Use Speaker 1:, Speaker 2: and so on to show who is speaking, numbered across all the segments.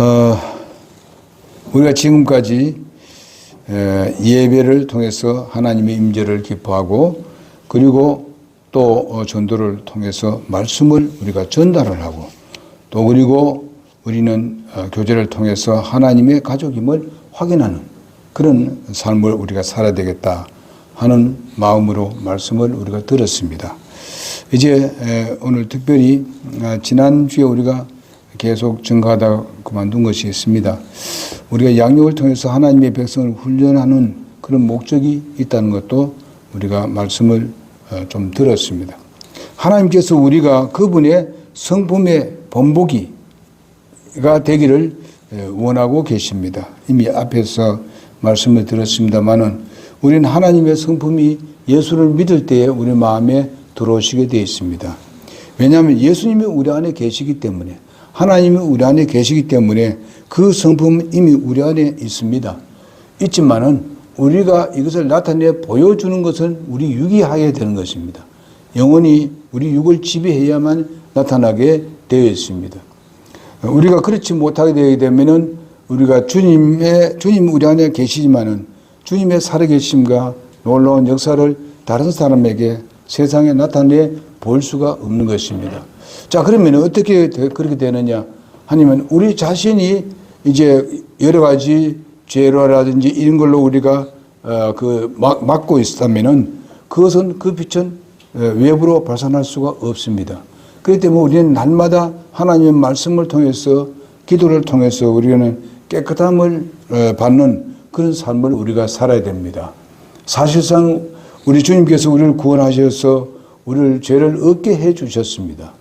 Speaker 1: 어, 우리가 지금까지 에, 예배를 통해서 하나님의 임재를 기뻐하고 그리고 또 어, 전도를 통해서 말씀을 우리가 전달을 하고 또 그리고 우리는 어, 교제를 통해서 하나님의 가족임을 확인하는 그런 삶을 우리가 살아야 되겠다 하는 마음으로 말씀을 우리가 들었습니다. 이제 에, 오늘 특별히 아, 지난주에 우리가 계속 증가하다 그만둔 것이 있습니다. 우리가 양육을 통해서 하나님의 백성을 훈련하는 그런 목적이 있다는 것도 우리가 말씀을 어, 좀 들었습니다. 하나님께서 우리가 그분의 성품의 본보기가 되기를 에, 원하고 계십니다. 이미 앞에서 말씀을 들었습니다만은 우리는 하나님의 성품이 예수를 믿을 때에 우리 마음에 들어오시게 되어 있습니다. 왜냐하면 예수님이 우리 안에 계시기 때문에 하나님이 우리 안에 계시기 때문에 그 성품은 이미 우리 안에 있습니다. 있지만은 우리가 이것을 나타내 보여주는 것은 우리 육이 하게 되는 것입니다. 영혼이 우리 육을 지배해야만 나타나게 되어 있습니다. 우리가 그렇지 못하게 되게 되면은 우리가 주님의 주님 우리 안에 계시지만은 주님의 살아계심과 놀라운 역사를 다른 사람에게 세상에 나타내 볼 수가 없는 것입니다. 자, 그러면 어떻게 되- 그렇게 되느냐? 하면 우리 자신이 이제 여러 가지 죄로라든지 이런 걸로 우리가 어, 그 막, 막고 있다면은 그것은 그 빛은 어, 외부로 발산할 수가 없습니다. 그렇기 때문에 우리는 날마다 하나님의 말씀을 통해서 기도를 통해서 우리는 깨끗함을 어, 받는 그런 삶을 우리가 살아야 됩니다. 사실상 우리 주님께서 우리를 구원하셔서 우리를 죄를 얻게 해 주셨습니다.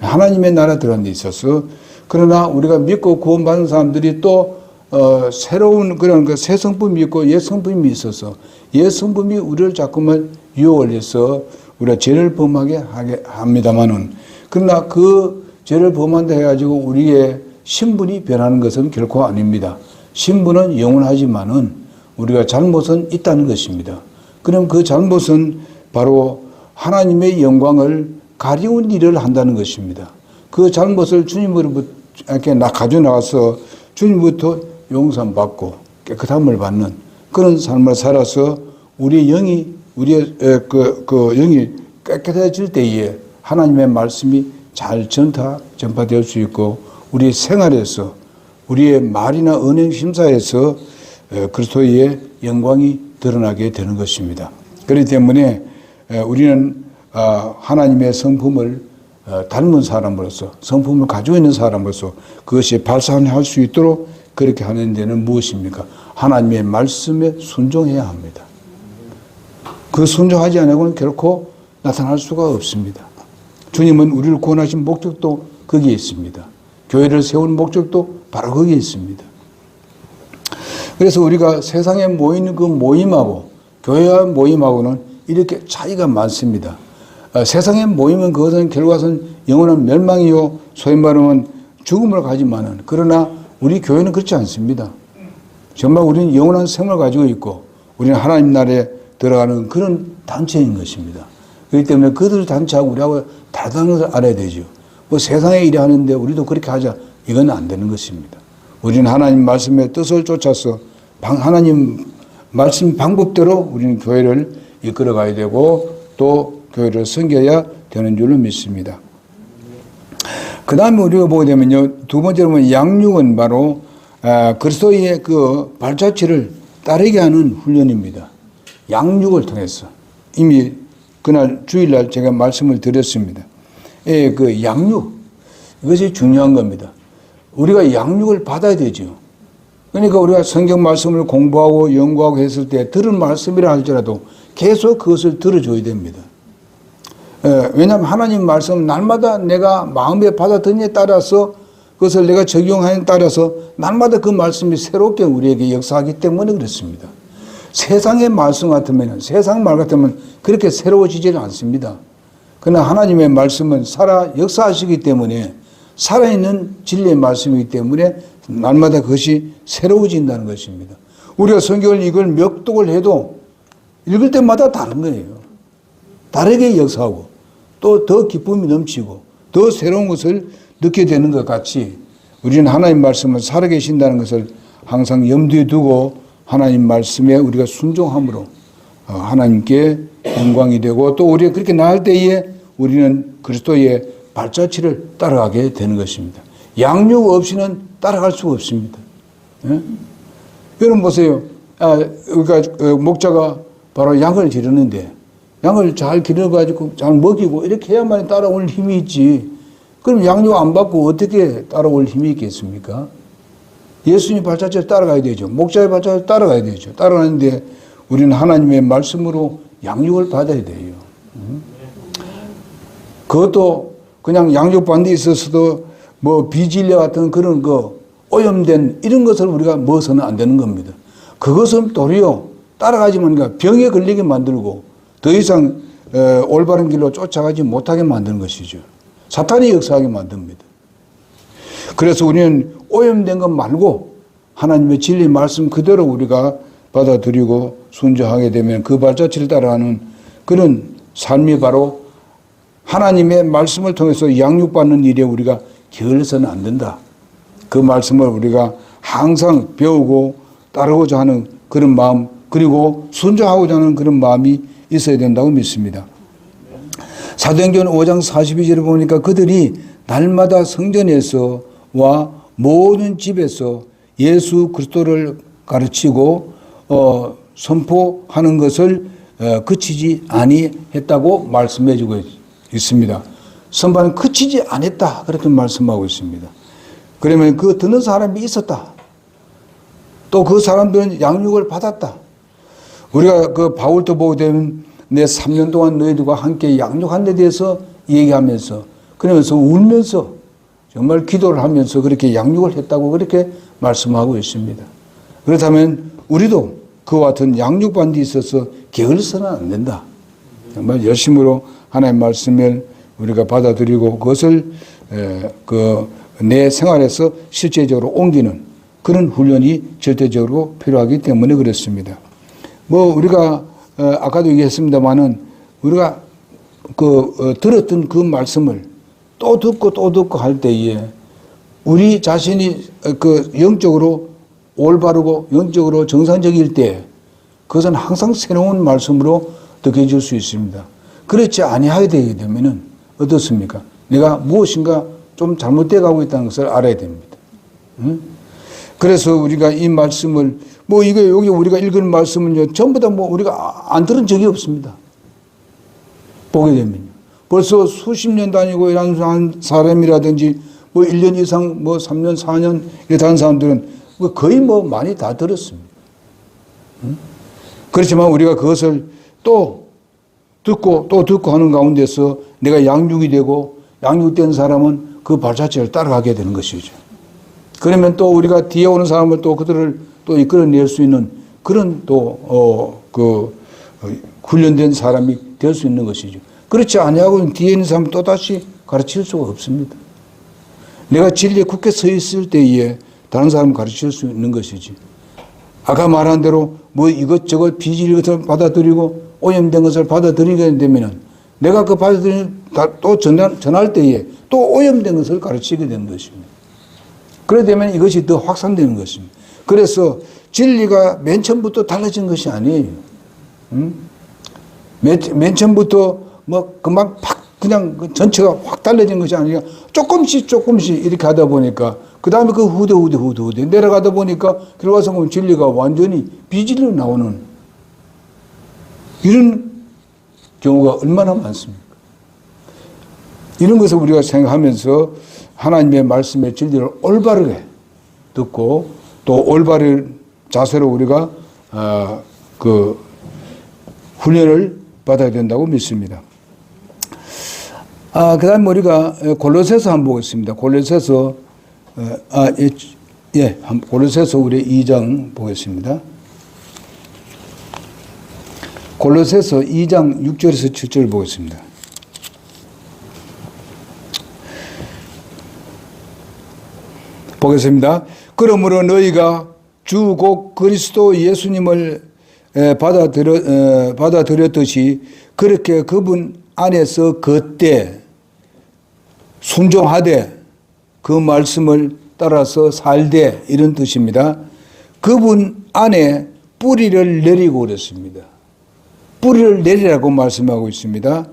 Speaker 1: 하나님의 나라 들어간 데 있어서 그러나 우리가 믿고 구원받은 사람들이 또 어, 새로운 그런 그 새 성품이 있고 옛 성품이 있어서 옛 성품이 우리를 자꾸만 유혹을 해서 우리가 죄를 범하게 하게 합니다만은 그러나 그 죄를 범한다 해가지고 우리의 신분이 변하는 것은 결코 아닙니다. 신분은 영원하지만은 우리가 잘못은 있다는 것입니다. 그럼 그 잘못은 바로 하나님의 영광을 가리운 일을 한다는 것입니다. 그 잘못을 주님으로부터 가져 나가서 주님부터 용서 받고 깨끗함을 받는 그런 삶을 살아서 우리의 영이 우리의 에, 그, 그 영이 깨끗해질 때에 하나님의 말씀이 잘 전파 전파될 수 있고 우리의 생활에서 우리의 말이나 언행 심사에서 에, 그리스도의 영광이 드러나게 되는 것입니다. 그렇기 때문에 에, 우리는 아, 하나님의 성품을 어, 닮은 사람으로서 성품을 가지고 있는 사람으로서 그것이 발산할 수 있도록 그렇게 하는 데는 무엇입니까? 하나님의 말씀에 순종해야 합니다. 그 순종하지 않고는 결코 나타날 수가 없습니다. 주님은 우리를 구원하신 목적도 거기에 있습니다. 교회를 세운 목적도 바로 거기에 있습니다. 그래서 우리가 세상에 모이는 그 모임하고 교회와 모임하고는 이렇게 차이가 많습니다. 어, 세상에 모이면 그것은 결과는 영원한 멸망이요 소위 말하면 죽음을 가지만은 그러나 우리 교회는 그렇지 않습니다. 정말 우리는 영원한 생을 가지고 있고 우리는 하나님 나라에 들어가는 그런 단체인 것입니다. 그렇기 때문에 그들 단체하고 우리하고 다르다는 것을 알아야 되죠. 뭐 세상에 일이 하는데 우리도 그렇게 하자 이건 안 되는 것입니다. 우리는 하나님 말씀의 뜻을 쫓아서 방- 하나님 말씀 방법대로 우리는 교회를 이끌어 가야 되고 또 교회를 섬겨야 되는 줄로 믿습니다. 그 다음에 우리가 보게 되면요. 두 번째로 보면 양육은 바로 아, 그리스도의 그 발자취를 따르게 하는 훈련입니다. 양육을 통해서 이미 그날 주일날 제가 말씀을 드렸습니다. 예, 그 양육 이것이 중요한 겁니다. 우리가 양육을 받아야 되죠. 그러니까 우리가 성경 말씀을 공부하고 연구하고 했을 때 들은 말씀이라 할지라도 계속 그것을 들어줘야 됩니다. 예, 왜냐하면 하나님 말씀은 날마다 내가 마음에 받아들이에 따라서 그것을 내가 적용하에 따라서 날마다 그 말씀이 새롭게 우리에게 역사하기 때문에 그렇습니다. 세상의 말씀 같으면 세상 말 같으면 그렇게 새로워지지는 않습니다. 그러나 하나님의 말씀은 살아 역사하시기 때문에 살아있는 진리의 말씀이기 때문에 날마다 그것이 새로워진다는 것입니다. 우리가 성경을 이걸 멱독을 해도 읽을 때마다 다른 거예요. 다르게 역사하고 또 더 기쁨이 넘치고 더 새로운 것을 느끼게 되는 것 같이 우리는 하나님 말씀을 살아계신다는 것을 항상 염두에 두고 하나님 말씀에 우리가 순종함으로 어, 하나님께 영광이 되고 또 우리가 그렇게 나갈 때에 우리는 그리스도의 발자취를 따라가게 되는 것입니다. 양육 없이는 따라갈 수가 없습니다. 예? 여러분 보세요. 아, 그러니까 어, 목자가 바로 양을 기르는데 양을 잘 기르가지고 잘 먹이고 이렇게 해야만 따라올 힘이 있지. 그럼 양육 안 받고 어떻게 따라올 힘이 있겠습니까? 예수님 발자취를 따라가야 되죠. 목자의 발자취를 따라가야 되죠. 따라가는데 우리는 하나님의 말씀으로 양육을 받아야 돼요. 음? 그것도 그냥 양육받는 데 있어서도 뭐 비진리 같은 그런 거 오염된 이런 것을 우리가 먹어서는 안 되는 겁니다. 그것은 도리어 따라가지만 병에 걸리게 만들고 더 이상 어, 올바른 길로 쫓아가지 못하게 만드는 것이죠. 사탄이 역사하게 만듭니다. 그래서 우리는 오염된 것 말고 하나님의 진리 말씀 그대로 우리가 받아들이고 순종하게 되면 그 발자취를 따라가는 그런 삶이 바로 하나님의 말씀을 통해서 양육받는 일에 우리가 게을러서는 안 된다. 그 말씀을 우리가 항상 배우고 따르고자 하는 그런 마음 그리고 순종하고자 하는 그런 마음이 있어야 된다고 믿습니다. 사도행전 5장 42절을 보니까 그들이 날마다 성전에서 와 모든 집에서 예수 그리스도를 가르치고 어, 선포하는 것을 어, 그치지 아니했다고 말씀해 주고 있습니다. 선반은 그치지 않았다 그렇게 말씀하고 있습니다. 그러면 그 듣는 사람이 있었다. 또 그 사람들은 양육을 받았다. 우리가 그 바울도 보게 되면 내 3년 동안 너희들과 함께 양육한 데 대해서 얘기하면서 그러면서 울면서 정말 기도를 하면서 그렇게 양육을 했다고 그렇게 말씀하고 있습니다. 그렇다면 우리도 그와 같은 데 있어서 게을러서는 안 된다. 정말 열심으로 하나님 말씀을 우리가 받아들이고 그것을 그 내 생활에서 실제적으로 옮기는 그런 훈련이 절대적으로 필요하기 때문에 그렇습니다. 뭐 우리가 어, 아까도 얘기했습니다만은 우리가 그 어, 들었던 그 말씀을 또 듣고 또 듣고 할 때에 우리 자신이 그 영적으로 올바르고 영적으로 정상적일 때 그것은 항상 새로운 말씀으로 느껴질 수 있습니다. 그렇지 아니하게 되게 되면은 어떻습니까? 내가 무엇인가 좀 잘못돼 가고 있다는 것을 알아야 됩니다. 응? 그래서 우리가 이 말씀을 뭐 이거 여기 우리가 읽은 말씀은요 전부 다 뭐 우리가 안 들은 적이 없습니다. 보게 되면요. 벌써 수십 년 다니고 일한 사람이라든지 뭐 1년 이상 뭐 3년 4년 이렇게 사람들은 뭐 거의 뭐 많이 다 들었습니다. 응? 그렇지만 우리가 그것을 또 듣고 또 듣고 하는 가운데서 내가 양육이 되고 양육된 사람은 그 발자취를 따라가게 되는 것이죠. 그러면 또 우리가 뒤에 오는 사람을 또 그들을 또 이끌어낼 수 있는 그런 또, 어, 그, 어, 훈련된 사람이 될 수 있는 것이죠. 그렇지 아니하고 뒤에 있는 사람 또다시 가르칠 수가 없습니다. 내가 진리에 굳게 서 있을 때에 다른 사람 가르칠 수 있는 것이지. 아까 말한 대로 뭐 이것저것 비질 것을 받아들이고 오염된 것을 받아들이게 되면은 내가 그 받아들인 또 전할 때에 또 오염된 것을 가르치게 되는 것입니다. 그래 되면 이것이 더 확산되는 것입니다. 그래서 진리가 맨 처음부터 달라진 것이 아니에요. 음? 맨, 맨 처음부터 뭐 금방 팍 그냥 그 전체가 확 달라진 것이 아니라 조금씩 조금씩 이렇게 하다 보니까 그 다음에 그 후대 후대 후대 후대 내려가다 보니까 결과서 보면 진리가 완전히 비질로 나오는 이런 경우가 얼마나 많습니까? 이런 것을 우리가 생각하면서 하나님의 말씀의 진리를 올바르게 듣고 또 올바른 자세로 우리가 어, 그 훈련을 받아야 된다고 믿습니다. 아, 그 다음 우리가 골로새서 한번 보겠습니다. 골로새서, 어, 아, 예, 예 골로새서 우리 2장 보겠습니다. 골로새서 2장 6절에서 7절 보겠습니다. 보겠습니다. 그러므로 너희가 주 곧 그리스도 예수님을 받아들여, 받아들였듯이 그렇게 그분 안에서 그때 순종하되 그 말씀을 따라서 살되 이런 뜻입니다. 그분 안에 뿌리를 내리고 그랬습니다. 뿌리를 내리라고 말씀하고 있습니다.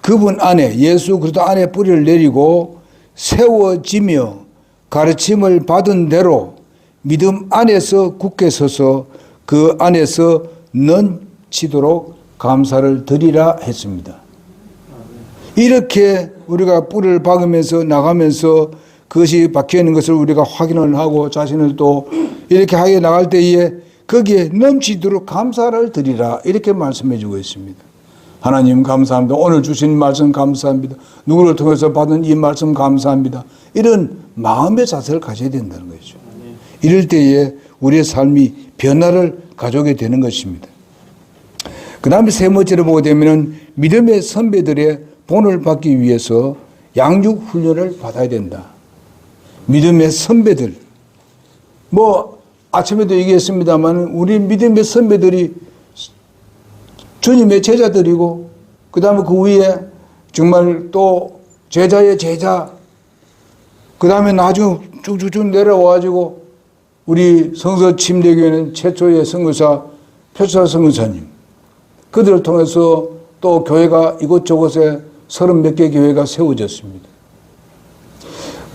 Speaker 1: 그분 안에 예수 그리스도 안에 뿌리를 내리고 세워지며 가르침을 받은 대로 믿음 안에서 굳게 서서 그 안에서 넘치도록 감사를 드리라 했습니다. 이렇게 우리가 뿔을 박으면서 나가면서 그것이 박혀 있는 것을 우리가 확인을 하고 자신을 또 이렇게 하게 나갈 때에 거기에 넘치도록 감사를 드리라 이렇게 말씀해 주고 있습니다. 하나님 감사합니다. 오늘 주신 말씀 감사합니다. 누구를 통해서 받은 이 말씀 감사합니다. 이런 마음의 자세를 가져야 된다는 거죠. 이럴 때에 우리의 삶이 변화를 가져오게 되는 것입니다. 그 다음에 세 번째로 보게 되면 믿음의 선배들의 본을 받기 위해서 양육 훈련을 받아야 된다. 믿음의 선배들. 뭐, 아침에도 얘기했습니다만, 우리 믿음의 선배들이 주님의 제자들이고, 그 다음에 그 위에 정말 또 제자의 제자, 그 다음에 나중에 쭉쭉쭉 내려와가지고, 우리 성서 침례교회는 최초의 선교사 표사 선교사님, 그들을 통해서 또 교회가 이곳저곳에 서른 몇 개 교회가 세워졌습니다.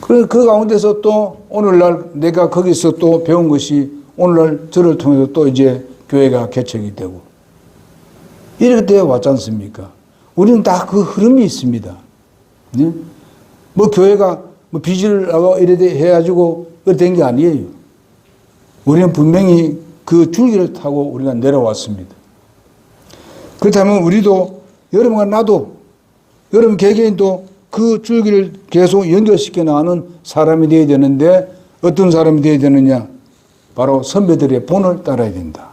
Speaker 1: 그, 그 가운데서 또 오늘날 내가 거기서 또 배운 것이 오늘날 저를 통해서 또 이제 교회가 개척이 되고 이렇게 되어 왔지 않습니까? 우리는 다 그 흐름이 있습니다. 네? 뭐 교회가 뭐 빚을 하고 이래 해가지고 된게 아니에요. 우리는 분명히 그 줄기를 타고 우리가 내려왔습니다. 그렇다면 우리도 여러분과 나도 여러분 개개인도 그 줄기를 계속 연결시켜 나가는 사람이 되어야 되는데 어떤 사람이 되어야 되느냐? 바로 선배들의 본을 따라야 된다.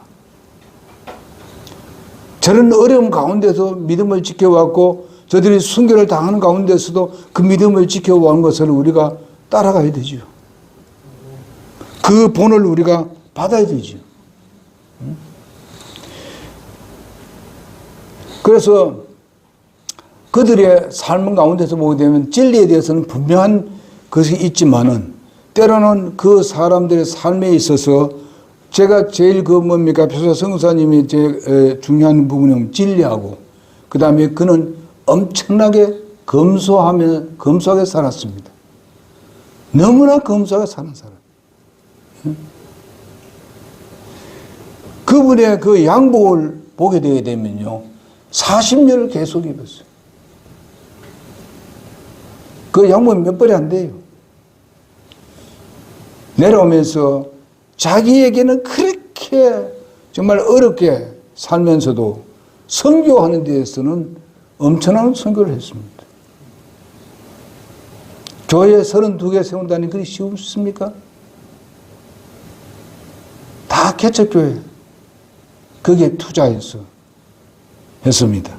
Speaker 1: 저는 어려움 가운데서 믿음을 지켜왔고 저들이 순교를 당하는 가운데서도 그 믿음을 지켜온 것을 우리가 따라가야 되죠. 그 본을 우리가 받아야 되죠. 그래서 그들의 삶 가운데서 보게 되면 진리에 대해서는 분명한 것이 있지만은 때로는 그 사람들의 삶에 있어서 제가 제일 그 뭡니까 표사 성사님이 제 중요한 부분은 진리하고 그 다음에 그는 엄청나게 검소하며 검소하게 살았습니다. 너무나 검소하게 사는 사람. 그분의 그 양복을 보게 되게 되면요. 40년을 계속 입었어요. 그 양복이 몇 벌이 안 돼요. 내려오면서 자기에게는 그렇게 정말 어렵게 살면서도 선교하는 데에서는 엄청난 선교를 했습니다. 교회 32개 세운다니 그리 쉽습니까? 다 개척교회. 거기에 투자해서 했습니다.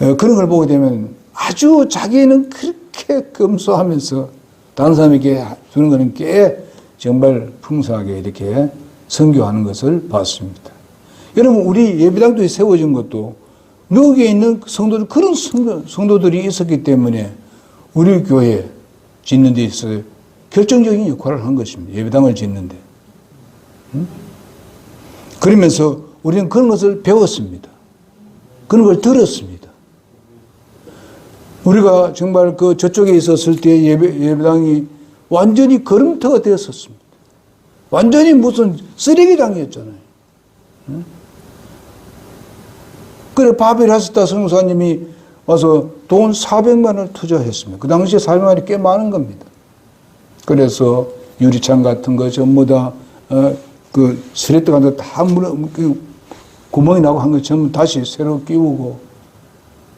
Speaker 1: 어, 그런 걸 보게 되면 아주 자기는 그렇게 검소하면서 다른 사람에게 주는 것은 꽤 정말 풍성하게 이렇게 선교하는 것을 봤습니다. 여러분, 우리 예배당도 세워진 것도 미국에 있는 성도들, 그런 성도, 성도 들이 있었기 때문에 우리 교회 짓는 데 있어서 결정적인 역할을 한 것입니다. 예배당을 짓는데. 응? 그러면서 우리는 그런 것을 배웠습니다. 그런 걸 들었습니다. 우리가 정말 그 저쪽에 있었을 때 예배, 예배당이 완전히 걸음터가 되었었습니다. 완전히 무슨 쓰레기당이었잖아요. 응? 그래, 바벨 하스타 성사님이 와서 돈 400만을 투자했습니다. 그 당시에 400만이 꽤 많은 겁니다. 그래서 유리창 같은 거 전부 다, 어, 그, 스레트 같은 거다 그 구멍이 나고 한 거 전부 다시 새로 끼우고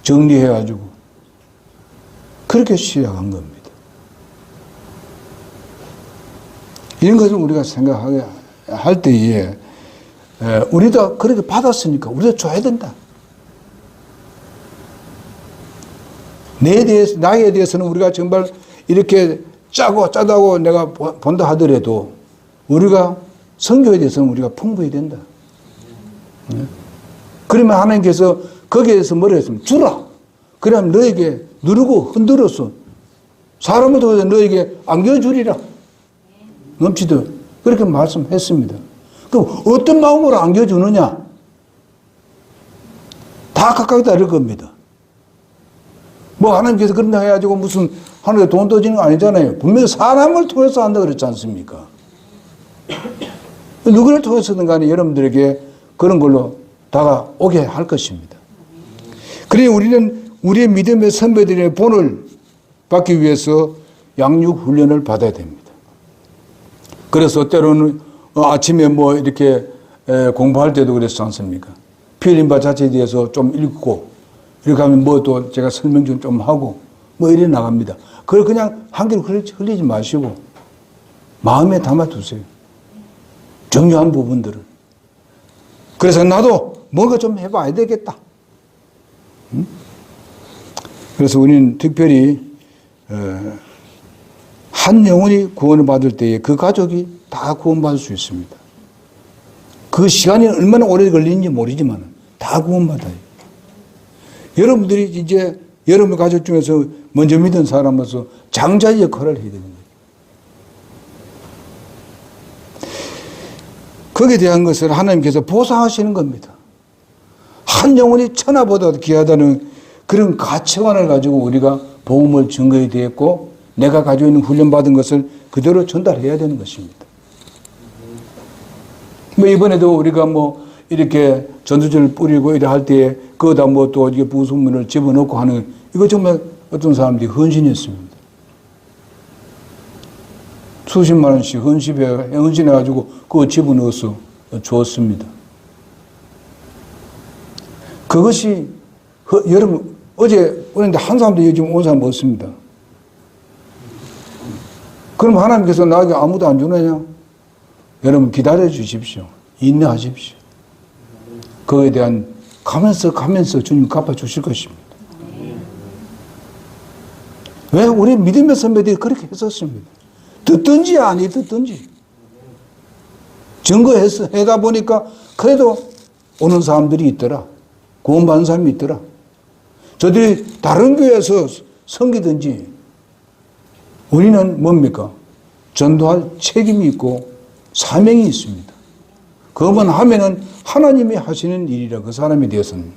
Speaker 1: 정리해가지고 그렇게 시작한 겁니다. 이런 것을 우리가 생각하게 할 때에 우리도 그렇게 받았으니까 우리도 줘야 된다. 내 대해서, 나에 대해서는 우리가 정말 이렇게 짜고 짜다고 내가 본다 하더라도 우리가 성교에 대해서는 우리가 풍부해야 된다. 그러면 하나님께서 거기에서 뭐라 했으면 주라. 그러면 너에게 누르고 흔들어서 사람을 통해서 너에게 안겨주리라. 넘치듯 그렇게 말씀했습니다. 그럼 어떤 마음으로 안겨주느냐? 다 각각 다를 겁니다. 뭐 하나님께서 그런다 해가지고 무슨 하늘에 돈 떠지는 거 아니잖아요. 분명히 사람을 통해서 한다 그랬지 않습니까? 누구를 통해서든 간에 여러분들에게 그런 걸로 다가오게 할 것입니다. 그래 우리는 우리의 믿음의 선배들의 본을 받기 위해서 양육 훈련을 받아야 됩니다. 그래서 때로는 어, 아침에 뭐 이렇게 에, 공부할 때도 그랬지 않습니까? 필름바 자체에 대해서 좀 읽고 이렇게 하면 뭐 또 제가 설명 좀, 좀 하고 뭐 이래 나갑니다. 그걸 그냥 한 개로 흘리지, 흘리지 마시고 마음에 담아두세요. 중요한 부분들을. 그래서 나도 뭔가 좀 해봐야 되겠다. 음? 그래서 우리는 특별히 어, 한 영혼이 구원을 받을 때에 그 가족이 다 구원받을 수 있습니다. 그 시간이 얼마나 오래 걸리는지 모르지만 다 구원받아요. 여러분들이 이제 여러분 가족 중에서 먼저 믿은 사람으로서 장자의 역할을 해야 되는 거예요. 거기에 대한 것을 하나님께서 보상하시는 겁니다. 한 영혼이 천하보다 귀하다는 그런 가치관을 가지고 우리가 복음을 증거해 되었고 내가 가지고 있는 훈련받은 것을 그대로 전달해야 되는 것입니다. 뭐 이번에도 우리가 뭐 이렇게 전두전을 뿌리고 이래 할 때에 그거다 뭐 또 이게 부속문을 집어넣고 하는 이거 정말 어떤 사람들이 헌신했습니다. 수십만 원씩 헌신해, 헌신해가지고 그거 집어넣어서 주었습니다. 그것이 허- 여러분 어제 그런데 한 사람도 요즘 온 사람 없습니다. 그럼 하나님께서 나에게 아무도 안 주느냐? 여러분 기다려 주십시오. 인내하십시오. 그에 대한 가면서 가면서 주님 갚아 주실 것입니다. 왜 우리 믿음의 선배들이 그렇게 했었습니다. 듣든지 아니 듣든지 증거해서 해다 보니까 그래도 오는 사람들이 있더라. 구원받는 사람이 있더라. 저들이 다른 교회에서 섬기든지 우리는 뭡니까? 전도할 책임이 있고 사명이 있습니다. 그것만 하면은 하나님이 하시는 일이라 그 사람에 대해서는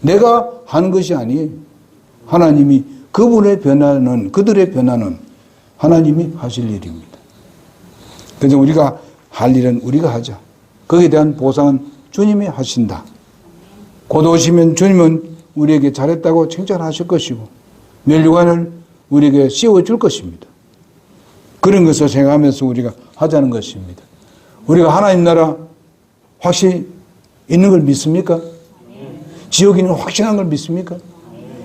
Speaker 1: 내가 하는 것이 아니에요. 하나님이 그분의 변화는 그들의 변화는 하나님이 하실 일입니다. 그래서 우리가 할 일은 우리가 하자. 거기에 대한 보상은 주님이 하신다. 곧 오시면 주님은 우리에게 잘했다고 칭찬하실 것이고 멸류관을 우리에게 씌워줄 것입니다. 그런 것을 생각하면서 우리가 하자는 것입니다. 우리가 하나님 나라 확실히 있는 걸 믿습니까? 지옥이는 확신한 걸 믿습니까?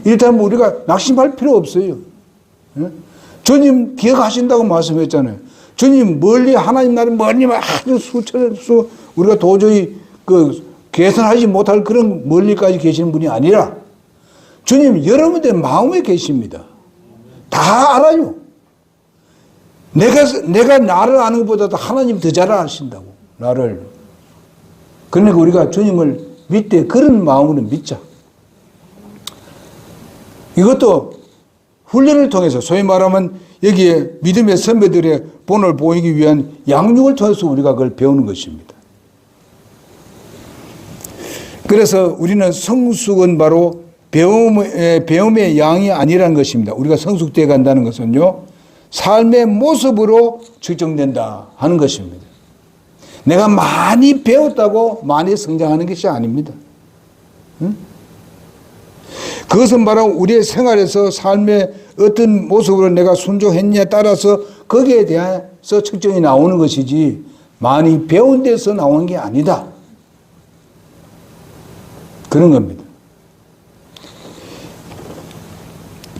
Speaker 1: 이렇다면 우리가 낙심할 필요 없어요. 예? 주님 기억하신다고 말씀했잖아요. 주님 멀리 하나님 나라 멀리 아주 수천 수 우리가 도저히 그 계산하지 못할 그런 멀리까지 계시는 분이 아니라 주님 여러분들 마음에 계십니다. 다 알아요. 내가 내가 나를 아는 것보다도 하나님 더 잘 아신다고 나를. 그러니까 우리가 주님을 믿되 그런 마음으로 믿자. 이것도 훈련을 통해서 소위 말하면 여기에 믿음의 선배들의 본을 보이기 위한 양육을 통해서 우리가 그걸 배우는 것입니다. 그래서 우리는 성숙은 바로 배움의, 배움의 양이 아니라는 것입니다. 우리가 성숙되어 간다는 것은요, 삶의 모습으로 측정된다 하는 것입니다. 내가 많이 배웠다고 많이 성장하는 것이 아닙니다. 응? 그것은 바로 우리의 생활에서 삶의 어떤 모습으로 내가 순종했냐에 따라서 거기에 대해서 측정이 나오는 것이지 많이 배운 데서 나오는 게 아니다. 그런 겁니다.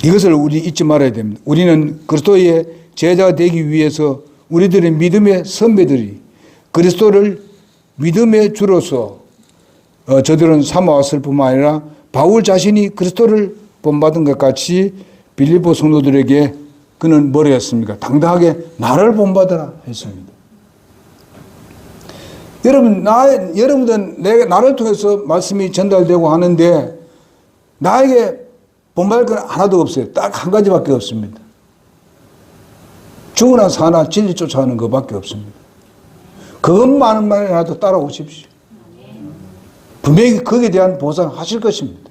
Speaker 1: 이것을 우리 잊지 말아야 됩니다. 우리는 그리스도의 제자가 되기 위해서 우리들의 믿음의 선배들이 그리스도를 믿음의 주로서 어, 저들은 삼아왔을 뿐만 아니라 바울 자신이 그리스도를 본받은 것 같이 빌리보 성도들에게 그는 뭐라 했습니까? 당당하게 나를 본받아라 했습니다. 여러분, 나, 여러분들, 내가, 나를 통해서 말씀이 전달되고 하는데, 나에게 본받을 건 하나도 없어요. 딱 한 가지밖에 없습니다. 죽으나 사나 진리 쫓아가는 것밖에 없습니다. 그것만이라도 따라오십시오. 분명히 거기에 대한 보상 하실 것입니다.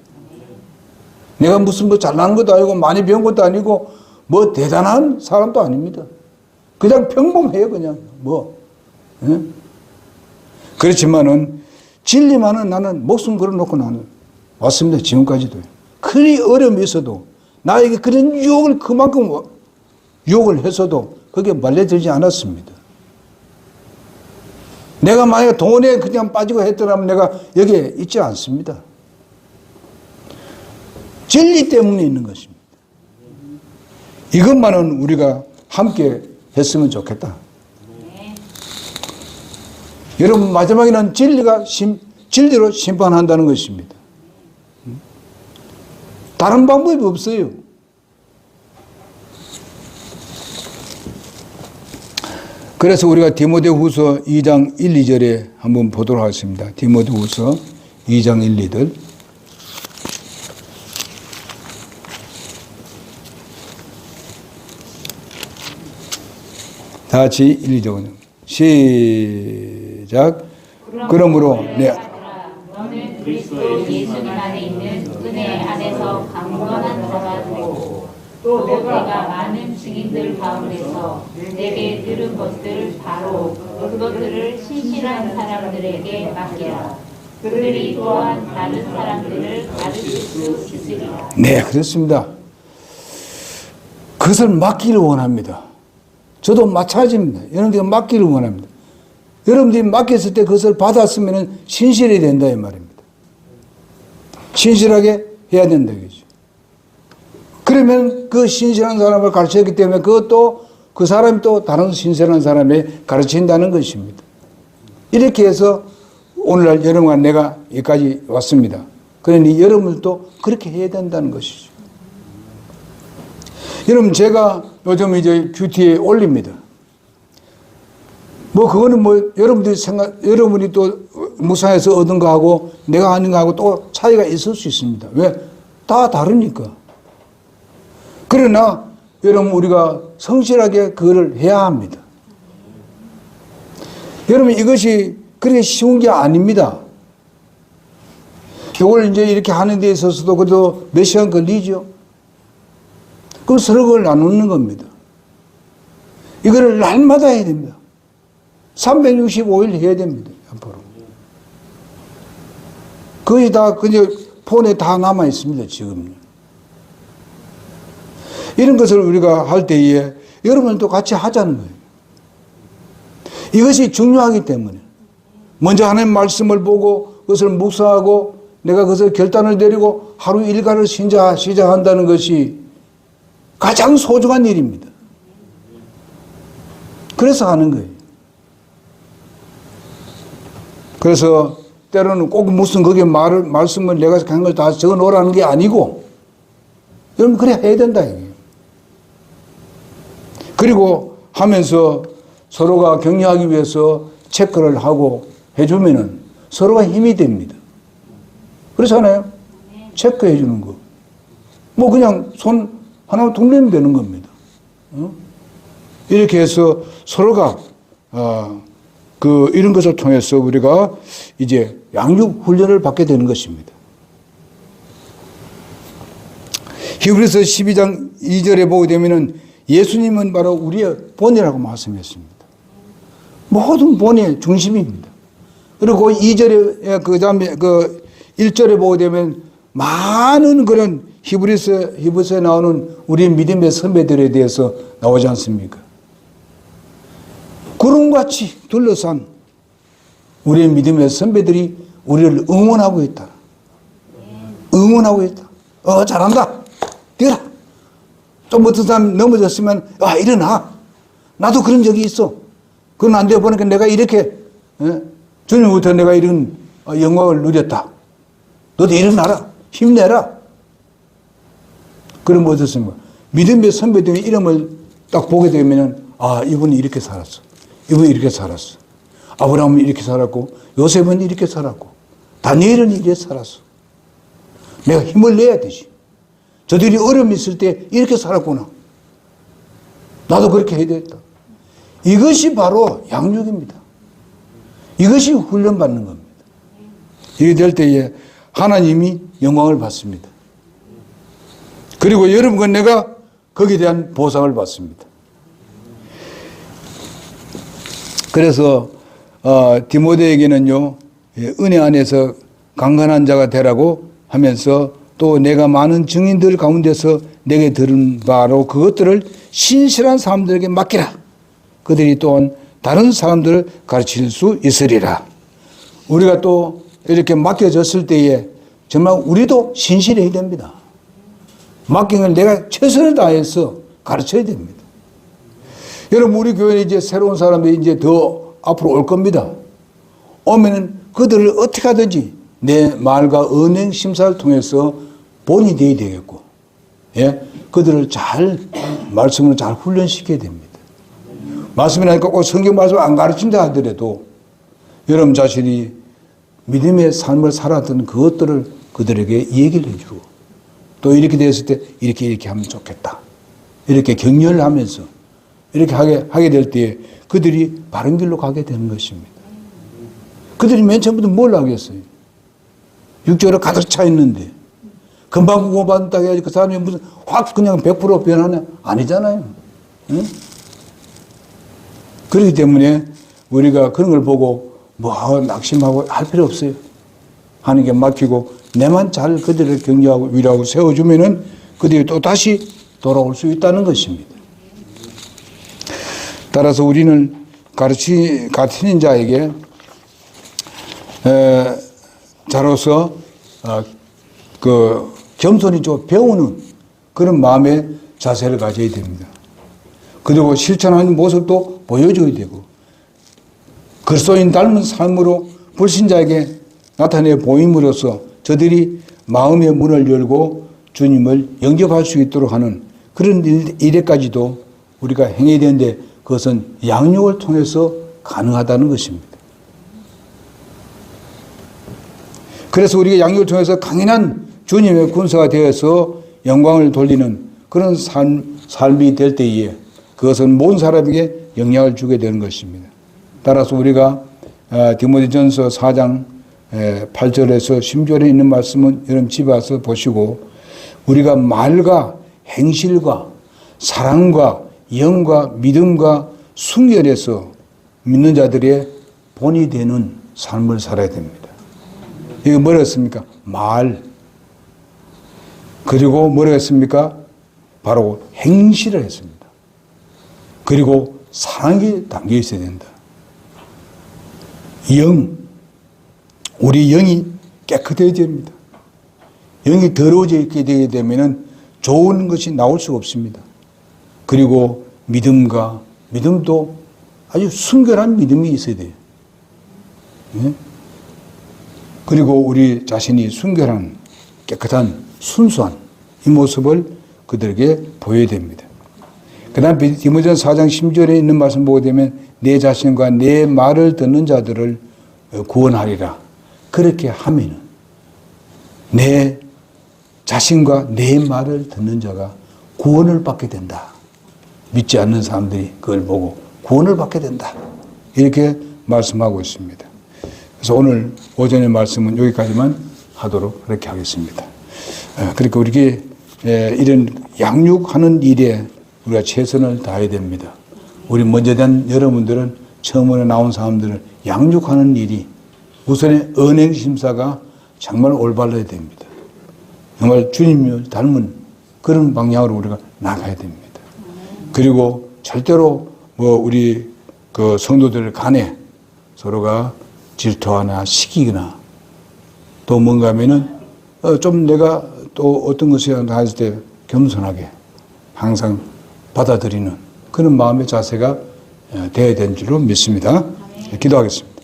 Speaker 1: 내가 무슨 뭐 잘나는 것도 아니고 많이 배운 것도 아니고 뭐 대단한 사람도 아닙니다. 그냥 평범해요, 그냥. 뭐. 예? 그렇지만은 진리만은 나는 목숨 걸어놓고 나는 왔습니다. 지금까지도. 그리 어려움이 있어도 나에게 그런 유혹을 그만큼 유혹을 했어도 그게 말려들지 않았습니다. 내가 만약에 돈에 그냥 빠지고 했더라면 내가 여기에 있지 않습니다. 진리 때문에 있는 것입니다. 이것만은 우리가 함께 했으면 좋겠다. 여러분 마지막에는 진리가 심, 진리로 심판한다는 것입니다. 다른 방법이 없어요. 그래서 우리가 디모데 후서 2장 1, 2절에 한번 보도록 하겠습니다. 디모데 후서 2장 1, 2절. 다 같이 1, 2절. 시작. 그러므로 네.
Speaker 2: 너는 그리스도 예수님 안에 있는 은혜 안에서 강건한 자가 되고 또 내가 많은 증인들 가운데서 내게 들은 것들 바로 그것들을 신실한 사람들에게 맡기라. 그들이 또한 다른 사람들을 가르칠 수 있으리라.
Speaker 1: 네, 그렇습니다. 그것을 맡기를 원합니다. 저도 마찬가지입니다. 여러분들이 맡기를 원합니다. 여러분들이 맡겼을 때 그것을 받았으면 신실해야 된다 이 말입니다. 신실하게 해야 된다 이거죠. 그러면 그 신실한 사람을 가르쳤기 때문에 그것도 그 사람이 또 다른 신실한 사람에 가르친다는 것입니다. 이렇게 해서 오늘날 여러분과 내가 여기까지 왔습니다. 그러니 여러분들도 그렇게 해야 된다는 것이죠. 여러분 제가 요즘 이제 큐티에 올립니다. 뭐 그거는 뭐 여러분들이 생각 여러분이 또 무사에서 얻은 거하고 내가 하는 거하고 또 차이가 있을 수 있습니다. 왜? 다 다르니까. 그러나 여러분 우리가 성실하게 그거를 해야 합니다. 여러분 이것이 그렇게 쉬운 게 아닙니다. 이걸 이제 이렇게 하는 데 있어서도 그래도 몇 시간 걸리죠. 그럼 서로 그걸 나누는 겁니다. 이거를 날마다 해야 됩니다. 365일 해야 됩니다. 앞으로. 거의 다 그냥 폰에 다 남아 있습니다. 지금. 이런 것을 우리가 할 때에 여러분도 같이 하자는 거예요. 이것이 중요하기 때문에 먼저 하나님 말씀을 보고 그것을 묵상하고 내가 그것을 결단을 내리고 하루 일과를 시작한다는 것이 가장 소중한 일입니다. 그래서 하는 거예요. 그래서 때로는 꼭 무슨 거기에 말을, 말씀을 내가 한 걸 다 적어 놓으라는 게 아니고, 여러분, 그래 해야 된다, 이게. 그리고 하면서 서로가 격려하기 위해서 체크를 하고 해주면은 서로가 힘이 됩니다. 그렇잖아요? 체크해 주는 거. 뭐 그냥 손 하나 돌리면 되는 겁니다. 어? 이렇게 해서 서로가 어, 그 이런 것을 통해서 우리가 이제 양육 훈련을 받게 되는 것입니다. 히브리서 12장 2절에 보게 되면은 예수님은 바로 우리의 본이라고 말씀했습니다. 모든 본의 중심입니다. 그리고 2절에 그 다음에 그 1절에 보게 되면 많은 그런 히브리서 히브리서에 나오는 우리 믿음의 선배들에 대해서 나오지 않습니까? 구름같이 둘러싼 우리의 믿음의 선배들이 우리를 응원하고 있다. 응원하고 있다. 어, 잘한다. 뛰어라. 좀 어떤 사람 넘어졌으면, 아, 일어나. 나도 그런 적이 있어. 그건 안 되어 보니까 내가 이렇게, 예? 주님부터 내가 이런 어, 영광을 누렸다. 너도 일어나라. 힘내라. 그럼 어떻습니까? 믿음의 선배들의 이름을 딱 보게 되면, 아, 이분이 이렇게 살았어. 이분이 이렇게 살았어. 아브라함은 이렇게 살았고, 요셉은 이렇게 살았고, 다니엘은 이렇게 살았어. 내가 힘을 내야 되지. 저들이 어려움이 있을 때 이렇게 살았구나. 나도 그렇게 해야 되겠다. 이것이 바로 양육입니다. 이것이 훈련받는 겁니다. 이게 될 때에 하나님이 영광을 받습니다. 그리고 여러분과 내가 거기에 대한 보상을 받습니다. 그래서 어, 디모데에게는요 예, 은혜 안에서 강건한 자가 되라고 하면서 또 내가 많은 증인들 가운데서 내게 들은 바로 그것들을 신실한 사람들에게 맡기라. 그들이 또한 다른 사람들을 가르칠 수 있으리라. 우리가 또 이렇게 맡겨졌을 때에 정말 우리도 신실해야 됩니다. 맡긴 걸 내가 최선을 다해서 가르쳐야 됩니다. 여러분, 우리 교회에 이제 새로운 사람들이 이제 더 앞으로 올 겁니다. 오면은 그들을 어떻게 하든지 내 말과 은행 심사를 통해서 본이 되어야 되겠고, 예? 그들을 잘, 말씀으로 잘 훈련시켜야 됩니다. 말씀이라니까 꼭 성경 말씀 안 가르친다 하더라도 여러분 자신이 믿음의 삶을 살았던 그것들을 그들에게 얘기를 해주고 또 이렇게 됐을 때 이렇게 이렇게 하면 좋겠다. 이렇게 격려를 하면서 이렇게 하게, 하게 될 때에 그들이 바른 길로 가게 되는 것입니다. 그들이 맨 처음부터 뭘 하겠어요? 육적으로 가득 차 있는데 금방 구원받는다 해야지 그 사람이 무슨 확 그냥 100% 변하냐? 아니잖아요. 응? 그렇기 때문에 우리가 그런 걸 보고 뭐 낙심하고 할 필요 없어요. 하는 게 막히고 내만 잘 그들을 격려하고 위로하고 세워주면은 그들이 또 다시 돌아올 수 있다는 것입니다. 따라서 우리는 가르치 가르치는 자에게 에, 자로서 어, 그 겸손히 좀 배우는 그런 마음의 자세를 가져야 됩니다. 그리고 실천하는 모습도 보여줘야 되고 그리스도인 닮은 삶으로 불신자에게 나타내 보임으로써 저들이 마음의 문을 열고 주님을 영접할 수 있도록 하는 그런 일, 일에까지도 우리가 행해야 되는데 그것은 양육을 통해서 가능하다는 것입니다. 그래서 우리가 양육을 통해서 강인한 주님의 군사가 되어서 영광을 돌리는 그런 삶, 삶이 될 때에 그것은 모든 사람에게 영향을 주게 되는 것입니다. 따라서 우리가 아, 디모데전서 4장 8절에서 10절에 있는 말씀은 여러분 집에 와서 보시고 우리가 말과 행실과 사랑과 영과 믿음과 순결에서 믿는 자들의 본이 되는 삶을 살아야 됩니다. 이게 뭐였습니까? 말. 그리고 뭐라 했습니까? 바로 행실을 했습니다. 그리고 사랑이 담겨 있어야 된다. 영. 우리 영이 깨끗해야 됩니다. 영이 더러워져 있게 되게 되면은 좋은 것이 나올 수가 없습니다. 그리고 믿음과 믿음도 아주 순결한 믿음이 있어야 돼요. 예? 그리고 우리 자신이 순결한 깨끗한 순수한 이 모습을 그들에게 보여야 됩니다. 그 다음 디모전 4장 10절에 있는 말씀 보게 되면 내 자신과 내 말을 듣는 자들을 구원하리라. 그렇게 하면은 내 자신과 내 말을 듣는 자가 구원을 받게 된다. 믿지 않는 사람들이 그걸 보고 구원을 받게 된다. 이렇게 말씀하고 있습니다. 그래서 오늘 오전의 말씀은 여기까지만 하도록 그렇게 하겠습니다. 어, 그러니까 우리에게 이런 양육하는 일에 우리가 최선을 다해야 됩니다. 우리 먼저 된 여러분들은 처음으로 나온 사람들을 양육하는 일이 우선의 은행 심사가 정말 올바라야 됩니다. 정말 주님을 닮은 그런 방향으로 우리가 나가야 됩니다. 그리고 절대로 뭐 우리 그 성도들 간에 서로가 질투하나 시기거나 또 뭔가 하면은 어, 좀 내가 또 어떤 것이 나했을 때 겸손하게 항상 받아들이는 그런 마음의 자세가 어, 되어야 되는 줄로 믿습니다. 기도하겠습니다.